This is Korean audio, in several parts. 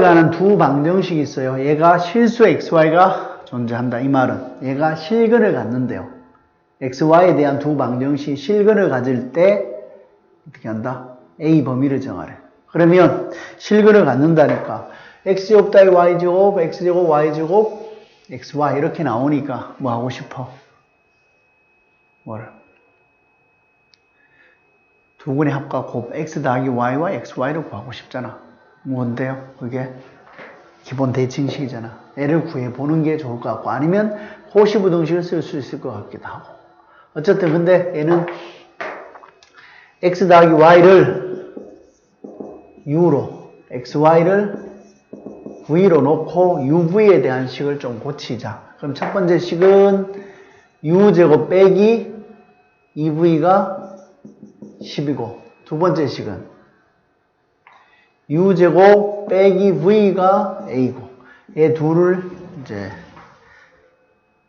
관한 두 방정식이 있어요. 얘가 실수 xy가 존재한다. 이 말은 얘가 실근을 갖는데요. xy에 대한 두 방정식이 실근을 가질 때 어떻게 한다? a 범위를 정하래. 그러면 실근을 갖는다니까 x제곱 따위 y제곱, x제곱 y제곱, xy 이렇게 나오니까 뭐 하고 싶어? 뭐를? 두 분의 합과 곱 x 더하기 y와 xy를 구하고 싶잖아. 뭔데요? 그게 기본 대칭식이잖아. 애를 구해보는 게 좋을 것 같고 아니면 호시부등식을 쓸 수 있을 것 같기도 하고 어쨌든 근데 얘는 x 더하기 y를 u로 xy를 v로 놓고 uv에 대한 식을 좀 고치자. 그럼 첫 번째 식은 u제곱 빼기 2v가 10이고 두 번째 식은 u제곱 빼기 v가 a고 얘 둘을 이제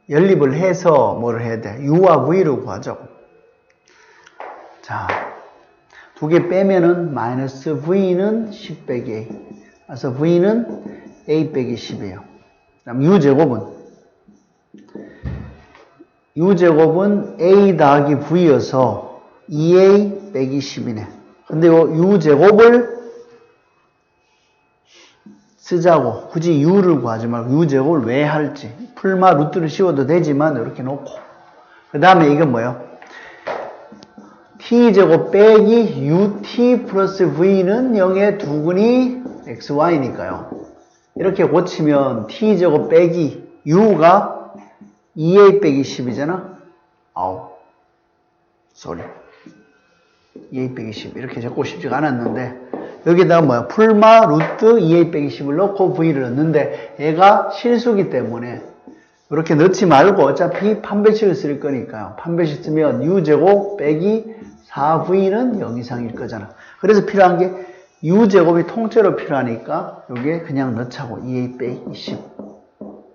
연립을 해서 뭐를 해야 돼? u와 v를 구하자고. 자, 두 개 빼면은 마이너스 v는 10 빼기 a. 그래서 v는 a 빼기 10이에요. 그다음 u제곱은 u제곱은 a 더하기 v여서 2a 빼기 10이네. 근데 요 u제곱을 쓰자고 굳이 u를 구하지 말고 u제곱을 왜 할지 풀마 루트를 씌워도 되지만 이렇게 놓고 그 다음에 이건 뭐예요? t제곱 빼기 ut 플러스 v는 0의 두근이 xy니까요. 이렇게 고치면 t제곱 빼기 u가 2a 빼기 10이잖아. 아우, 쏘리. 2a 빼기 10 이렇게 적고 싶지가 않았는데 여기다가 뭐야 풀마 루트 2a 빼기 10을 넣고 v를 넣는데 얘가 실수기 때문에 이렇게 넣지 말고 어차피 판별식을 쓸 거니까요. 판별식 쓰면 u제곱 빼기 4v는 0 이상일 거잖아. 그래서 필요한 게 u제곱이 통째로 필요하니까 여기에 그냥 넣자고 2a 빼기 10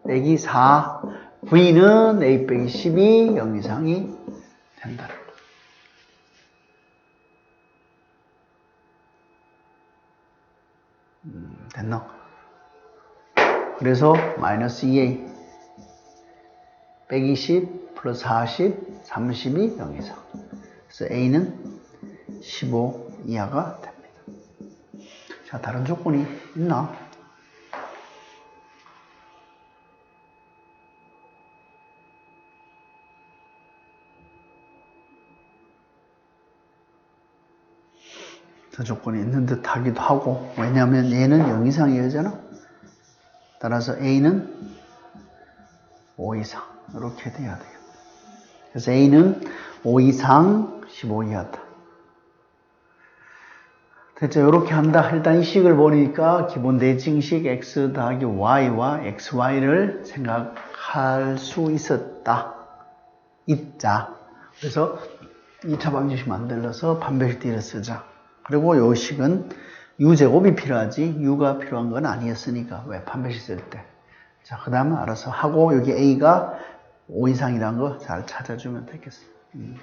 빼기 4 v는 a 빼기 10이 0 이상이 된다. 음, 됐나? 그래서 마이너스 2a 빼기 10 플러스 40 30이 0 이상. 그래서 a는 15 이하가 됩니다. 자, 다른 조건이 있나? 저 조건이 있는 듯 하기도 하고, 왜냐하면 얘는 0 이상이잖아. 따라서 a는 5 이상. 이렇게 돼야 돼요. 그래서 a는 5 이상 15 이하다. 대체 이렇게 한다. 일단 이 식을 보니까 기본 대칭식 x 더하기 y와 xy를 생각할 수 있었다. 있자. 그래서 2차 방정식 만들어서 판별식 뒤를 쓰자. 그리고 요 식은 u제곱이 필요하지 u가 필요한 건 아니었으니까 왜 판별식 쓸 때. 자, 그 다음에 알아서 하고 여기 a가 5 이상이라는 거 잘 찾아주면 되겠어. 음.